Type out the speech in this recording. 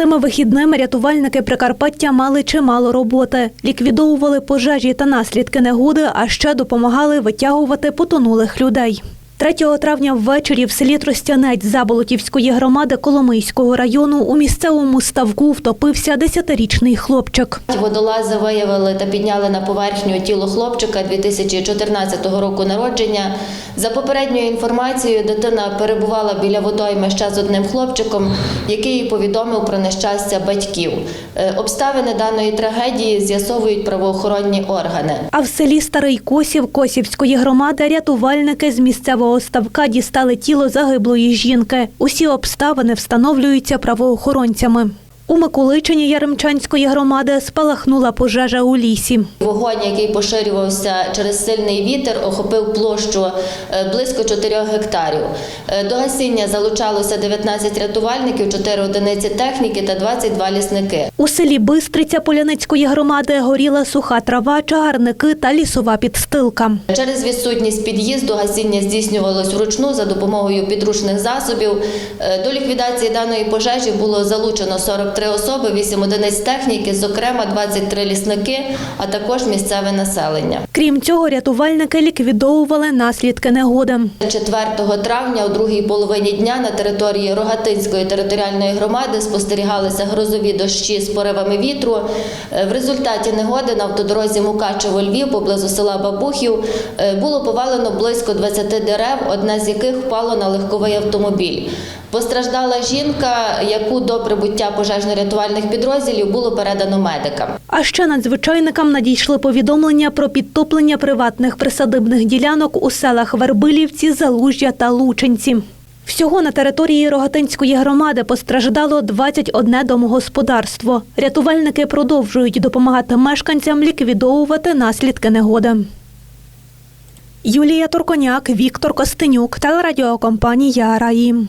Цими вихідними рятувальники Прикарпаття мали чимало роботи. Ліквідовували пожежі та наслідки негоди, а ще допомагали витягувати потонулих людей. 3 травня ввечері в селі Тростянець Заболотівської громади Коломийського району у місцевому ставку втопився 10-річний хлопчик. Водолази виявили та підняли на поверхню тіло хлопчика 2014 року народження. За попередньою інформацією, дитина перебувала біля водойми ще з одним хлопчиком, який повідомив про нещастя батьків. Е, Обставини даної трагедії з'ясовують правоохоронні органи. А в селі Старий Косів Косівської громади рятувальники з місцевого ставка дістали тіло загиблої жінки. Усі обставини встановлюються правоохоронцями. У Миколичині Яремчанської громади спалахнула пожежа у лісі. Вогонь, який поширювався через сильний вітер, охопив площу е, близько 4 гектарів. Е, До гасіння залучалося 19 рятувальників, 4 одиниці техніки та 22 лісники. У селі Бистриця Поляницької громади горіла суха трава, чагарники та лісова підстилка. Через відсутність під'їзду гасіння здійснювалось вручну за допомогою підручних засобів. Е, До ліквідації даної пожежі було залучено 43 особи, 8 одиниць техніки, зокрема 23 лісники, а також місцеве населення. Крім цього, рятувальники ліквідовували наслідки негоди. 4 травня у другій половині дня на території Рогатинської територіальної громади спостерігалися грозові дощі з поривами вітру. Е, В результаті негоди на автодорозі Мукачево-Львів поблизу села Бабухів е, було повалено близько 20 дерев, одне з яких впало на легковий автомобіль. Постраждала жінка, яку до прибуття пожежно-рятувальних підрозділів було передано медикам. А ще надзвичайникам надійшли повідомлення про підтоплення приватних присадибних ділянок у селах Вербилівці, Залужжя та Лученці. Всього на території Рогатинської громади постраждало 21 домогосподарство. Рятувальники продовжують допомагати мешканцям ліквідовувати наслідки негоди. Юлія Турконяк, Віктор Костенюк, телерадіокомпанія Раїм.